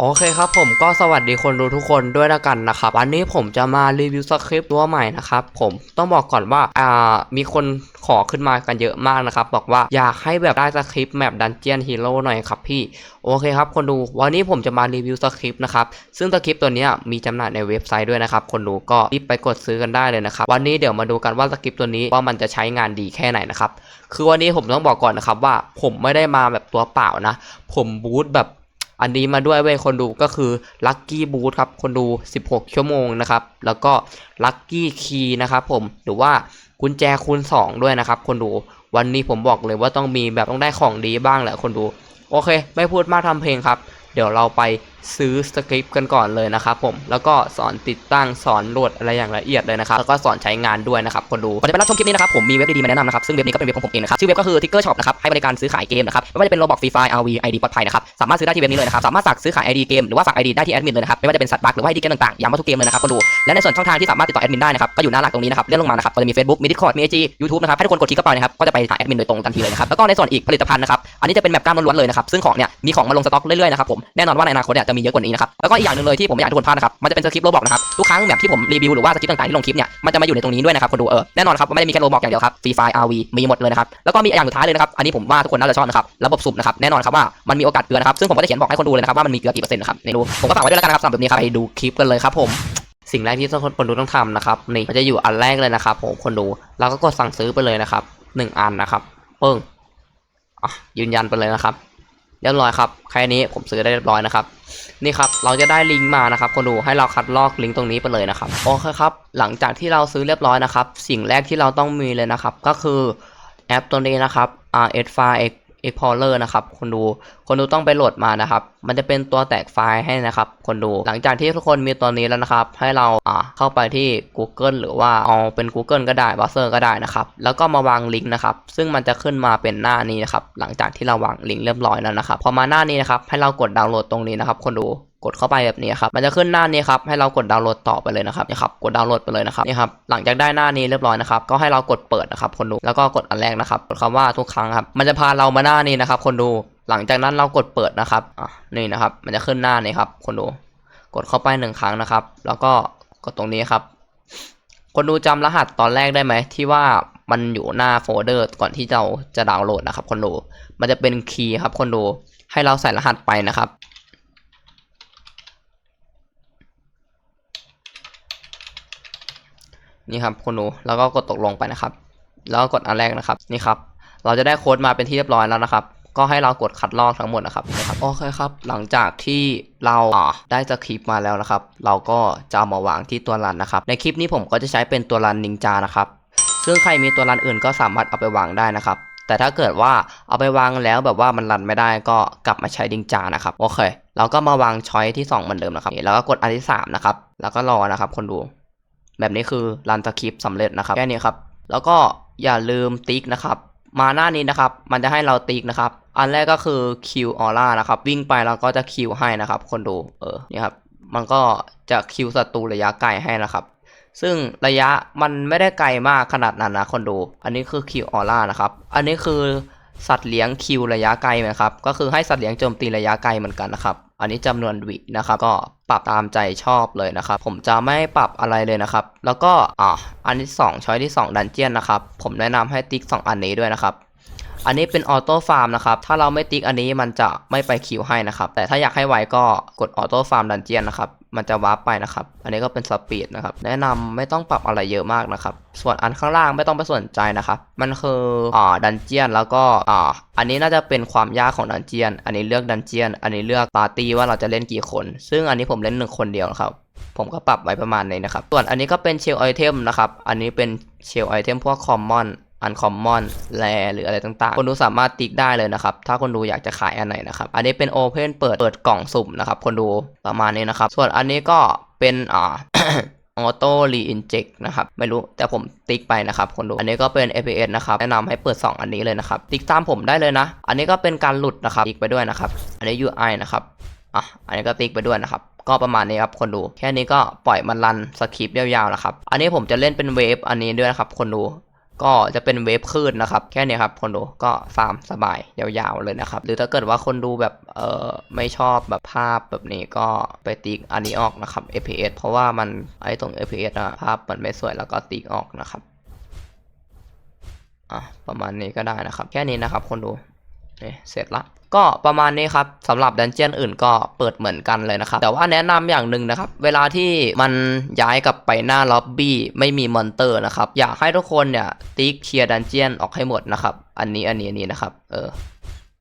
โอเคครับผมก็สวัสดีคนดูทุกคนด้วยละกันนะครับวันนี้ผมจะมารีวิวสคริปต์ตัวใหม่นะครับผมต้องบอกก่อนว่าอ่ามีคนขอขึ้นมากันเยอะมากนะครับบอกว่าอยากให้แบบได้สคริปต์แมปดันเจียนฮีโร่หน่อยครับพี่โอเคครับคนดูวันนี้ผมจะมารีวิวสคริปต์นะครับซึ่งสคริปต์ตัวนี้มีจำหน่ายในเว็บไซต์ด้วยนะครับคนดูก็รีบไปกดซื้อกันได้เลยนะครับวันนี้เดี๋ยวมาดูกันว่าสคริปต์ตัวนี้ว่ามันจะใช้งานดีแค่ไหนนะครับคือวันนี้ผมต้องบอกก่อนนะครับว่าผมไม่ได้มาแบบตัวเปล่านะ ผมบูทแบบ อันนี้มาด้วยเว้ยคนดูก็คือลัคกี้บูธครับคนดู 16 ชั่วโมงนะครับ แล้วก็ลัคกี้คีย์นะครับผมหรือว่ากุญแจคูณ 2 ด้วยนะครับ คนดูวันนี้ผมบอกเลยว่าต้องมีแบบต้องได้ของดีบ้างแหละคนดู โอเค ไม่พูดมากทำเพลงครับ ดี๋ยวเราไปซื้อสคริปต์กันก่อนเลยนะครับผมแล้วก็สอนติดตั้งสอนโหลดอะไรอย่างละเอียดเลยนะครับแล้วก็สอนใช้งานด้วยนะครับคนดูก่อนจะไปรับชมคลิปนี้นะครับผมมีเว็บดีๆมาแนะนำนะครับซึ่งเว็บนี้ก็เป็นเว็บของผมเองนะครับชื่อเว็บก็คือ Ticker Shop นะครับให้บริการซื้อขายเกมนะครับไม่ว่าจะเป็น Roblox Free Fire RV ID ปลอดภัยนะครับสามารถซื้อได้ที่เว็บนี้เลยนะครับสามารถฝากซื้อขาย ID เกมหรือว่าฝาก ID ได้ที่แอดมินเลยนะครับไม่ว่าจะเป็นสัตว์บัคหรือว่า ID เกมต่างๆย้ำว่าทุกเกมเลยนะครับคนดูและในส่วนช่องทางที่สามารถติดต่อแอดมินได้นะครับก็อยู่หน้าหลักตรงนี้นะครับเลื่อนลงมานะครับก็จะมี Facebook มี Discord มี IG YouTube นะครับให้ทุกคนกดคลิกเข้าไปนะครับก็จะไปหาแอดมินโดยตรงทันทีเลยนะครับแล้วก็ในส่วนอีกผลิตภัณฑ์นะครับอันนี้จะเป็นแบบกล้ามล้วนๆเลยนะครับซึ่งของเนี่ยมีของมาลงสต็อกเรื่อยๆนะครับผมแน่นอนว่าในอนาคตเนี่ยจะมีเยอะกว่านี้นะครับแล้วก็อีกอย่างหนึ่งเลยที่ผมไม่อยากให้ทุกคนพลาดนะครับมันจะเป็นสคริปต์โรบอกนะครับทุกครั้งแบบที่ผมรีวิวหรือว่าสคริปต์ต่างๆที่ลงคลิปเนี่ยมันจะมาอยู่ในตรงนี้ด้วยนะครับคนดูเออแน่นอนครับไม่ได้มีแค่โรบอกอย่างเดียวครับฟรีไฟ RV มีหมดเลยนะครับแล้วก็มีอย่างสุดท้ายเลยนะครับอันนี้ผมว่าทุกคนน่าจะชอบนะครับระบบสุ่มนะครับแน่นอนครับว่ามันมีโอกาสเกลือนะครับซึ่งผมก็จะเขียนบอกให้คนดูเลยนะครับว่ามันมีเกลือกี่เปอร์เซ็นต์นะครับในดูผมก็ฝากไว้ด้วยแล้วกันนะครับสำหรับแบบนี้ครับไปดูคลิปกันเลยครับผมสิ่งแรกที่ทุกคนดูต้องทำนะครับนี่มันจะอยู่อันแรกเลยนะครับผมคนดูเราก็กดสั่งซื้อไปเลยนะครับหนึ่งอันนะครับปึ้งอะยืนยันไปเลยนะครับ เรียบร้อยครับแค่นี้ผมซื้อได้เรียบร้อยนะครับ นี่ครับเราจะได้ลิงก์มานะครับคนดูให้เราคัดลอกลิงก์ตรงนี้ไปเลยนะครับโอเคครับหลังจากที่เราซื้อเรียบร้อยนะครับ สิ่งแรกที่เราต้องมีเลยนะครับ ก็คือแอปตัวนี้นะครับ RS File Explorer นะครับคนดูคนดูต้องไปโหลดมานะครับ มันจะเป็นตัวแตกไฟล์ให้นะครับคนดู หลังจากที่ทุกคนมีตัวนี้แล้วนะครับ ให้เราอ่าเข้าไปที่ Google หรือว่าเอาเป็น Google ก็ได้เบราว์เซอร์ก็ได้นะครับ แล้วก็มาวางลิงก์นะครับ ซึ่งมันจะขึ้นมาเป็นหน้านี้นะครับ หลังจากที่เราวางลิงก์เรียบร้อยแล้วนะครับ พอมาหน้านี้นะครับ ให้เรากดดาวน์โหลดตรงนี้นะครับคนดู กดเข้าไปแบบนี้ครับ มันจะขึ้นหน้านี้ครับ ให้เรากดดาวน์โหลดต่อไปเลยนะครับนี่ครับ กดดาวน์โหลดไปเลยนะครับนี่ครับ หลังจากได้หน้านี้เรียบร้อยนะครับ ก็ให้เรากดเปิดนะครับคนดู แล้วก็กดอันแรกนะครับ กดคำว่าทุกครั้งครับ มันจะพาเรามาหน้านี้นะครับ คนดู หลังจากนั้นเรากดเปิดนะครับ อะ นี่นะครับ มันจะขึ้นหน้านี้ครับ คนดู กดเข้าไปหนึ่งครั้งนะครับ แล้วก็กดตรงนี้ครับ คนดูจำรหัสตอนแรกได้ไหมที่ว่ามันอยู่หน้าโฟลเดอร์ก่อนที่เราจะดาวน์โหลดนะครับ คนดู มันจะเป็นคีย์ครับ คนดู ให้เราใส่รหัสไปนะครับ นี่ครับคุณดูแล้วก็กดตกลงไปนะครับ แล้วก็กดอันแรกนะครับนี่ครับ เราจะได้โค้ดมาเป็นที่เรียบร้อยแล้วนะครับ ก็ให้เรากดคัดลอกทั้งหมดนะครับนะครับโอเคครับ หลังจากที่เราได้สคริปต์มาแล้วนะครับ เราก็จะเอามาวางที่ตัวรันนะครับ ในคลิปนี้ผมก็จะใช้เป็นตัวรันนินจานะครับ ซึ่งใครมีตัวรันอื่นก็สามารถเอาไปวางได้นะครับแต่ถ้าเกิดว่าเอาไปวางแล้วแบบว่ามันรันไม่ได้ก็กลับมาใช้ดิงจานะครับโอเคเราก็มาวางช้อยที่สองเหมือนเดิมนะครับแล้วก็กดอันที่สามนะครับแล้วก็รอนะครับคนดู แบบนี้คือรันสคริปต์สำเร็จนะครับแค่นี้ครับ แล้วก็อย่าลืมติ๊กนะครับ มาหน้านี้นะครับ มันจะให้เราติ๊กนะครับ อันแรกก็คือ Q Aura นะครับ วิ่งไปแล้วก็จะคิวให้นะครับ คนดูเออนี่ครับมันก็จะคิวศัตรูระยะไกลให้นะครับ ซึ่งระยะมันไม่ได้ไกลมากขนาดนั้นนะคนดู อันนี้คือ Q Aura นะครับ อันนี้คือ สัตว์เลี้ยงคิวระยะไกลนะครับ ก็คือให้สัตว์เลี้ยงโจมตีระยะไกลเหมือนกันนะครับ อันนี้จำนวนวินะครับ ก็ปรับตามใจชอบเลยนะครับ ผมจะไม่ปรับอะไรเลยนะครับ แล้วก็อ่าอันที่2ช้อยที่ 2 ดันเจียนนะครับ ผมแนะนำให้ติ๊ก 2 อันนี้ด้วยนะครับ อันนี้เป็นออโต้ฟาร์มนะครับ ถ้าเราไม่ติ๊กอันนี้มันจะไม่ไปคิวให้นะครับ แต่ถ้าอยากให้ไวก็กดออโต้ฟาร์มดันเจียนนะครับ มันจะวาร์ปไปนะครับ อันนี้ก็เป็นสปีดนะครับ แนะนำไม่ต้องปรับอะไรเยอะมากนะครับ ส่วนอันข้างล่างไม่ต้องไปสนใจนะครับ มันคืออ่าดันเจียนแล้วก็อ่าอันนี้น่าจะเป็นความยากของดันเจียน อันนี้เลือกดันเจียน อันนี้เลือกปาร์ตี้ว่าเราจะเล่นกี่คน ซึ่งอันนี้ผมเล่นหนึ่งคนเดียวนะครับผมก็ปรับไว้ประมาณนี้นะครับ ส่วนอันนี้ก็เป็นเชลไอเทมนะครับ อันนี้เป็นเชลไอเทมพวกคอมมอน อันคอมมอนแรหรืออะไรต่างๆ คนดูสามารถติ๊กได้เลยนะครับ ถ้าคนดูอยากจะขายอันไหนนะครับ อันนี้เป็นโอเพนเปิดเปิดกล่องสุ่มนะครับ คนดูประมาณนี้นะครับ ส่วนอันนี้ก็เป็นอ่าออโต้รีอินเจกนะครับ ไม่รู้แต่ผมติ๊กไปนะครับคนดู อันนี้ก็เป็น APS นะครับ แนะนำให้เปิด 2 อันนี้เลยนะครับ ติ๊กตามผมได้เลยนะ อันนี้ก็เป็นการหลุดนะครับ ติ๊กไปด้วยนะครับ อันนี้ UI นะครับอะอันนี้ก็ติ๊กไปด้วยนะครับ ก็ประมาณนี้ครับคนดู แค่นี้ก็ปล่อยมันรันสคริปต์ยาวๆนะครับ อันนี้ผมจะเล่นเป็นเวฟอันนี้ด้วยนะครับคนดู ก็จะเป็นเวฟคลื่นนะครับ แค่นี้ครับคนดูก็ฟาร์มสบายยาวๆเลยนะครับ หรือถ้าเกิดว่าคนดูแบบเออไม่ชอบแบบภาพแบบนี้ก็ไปติ๊กอันนี้ออกนะครับ FPS เพราะว่ามันไอ้ตรง FPS อะภาพมันไม่สวยแล้วก็ติ๊กออกนะครับอะประมาณนี้ก็ได้นะครับ แค่นี้นะครับคนดู เสร็จละก็ประมาณนี้ครับสำหรับดันเจียนอื่นก็เปิดเหมือนกันเลยนะครับ แต่ว่าแนะนำอย่างหนึ่งนะครับ เวลาที่มันย้ายกลับไปหน้าล็อบบี้ไม่มีมอนเตอร์นะครับ อยากให้ทุกคนเนี่ยติ๊กเคลียร์ดันเจียนออกให้หมดนะครับ อันนี้อันนี้อันนี้นะครับ เออ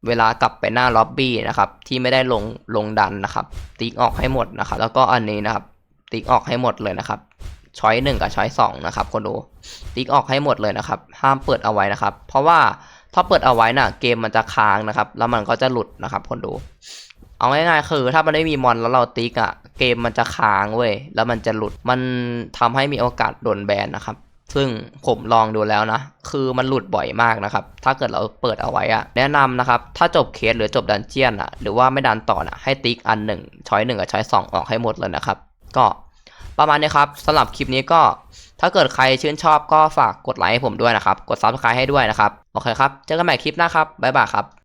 เวลากลับไปหน้าล็อบบี้นะครับที่ไม่ได้ลงลงดันนะครับ ติ๊กออกให้หมดนะครับ แล้วก็อันนี้นะครับ ติ๊กออกให้หมดเลยนะครับช้อยหนึ่งกับช้อยสองนะครับคนดูติ๊กออกให้หมดเลยนะครับ ห้ามเปิดเอาไว้นะครับ เพราะว่า ถ้าเปิดเอาไว้น่ะเกมมันจะค้างนะครับ แล้วมันก็จะหลุดนะครับคนดู เอาง่ายๆคือ ถ้ามันไม่มีมอนแล้วเราติ๊กอะเกมมันจะค้างเว้ยแล้วมันจะหลุดมันทำให้มีโอกาสโดนแบนนะครับ ซึ่งผมลองดูแล้วนะ คือมันหลุดบ่อยมากนะครับ ถ้าเกิดเราเปิดเอาไว้อะแนะนำนะครับ ถ้าจบเคสหรือจบดันเจียนอะหรือว่าไม่ดันต่อนะให้ติ๊กอันหนึ่งช้อยหนึ่งกับช้อยสองออกให้หมดเลยนะครับ ก็ ประมาณนี้ครับสำหรับคลิปนี้ก็ ถ้าเกิดใครชื่นชอบก็ฝากกดไลค์ให้ผมด้วยนะครับ กด subscribe ให้ด้วยนะครับ โอเคครับ เจอกันใหม่คลิปหน้าครับ บ๊ายบายครับ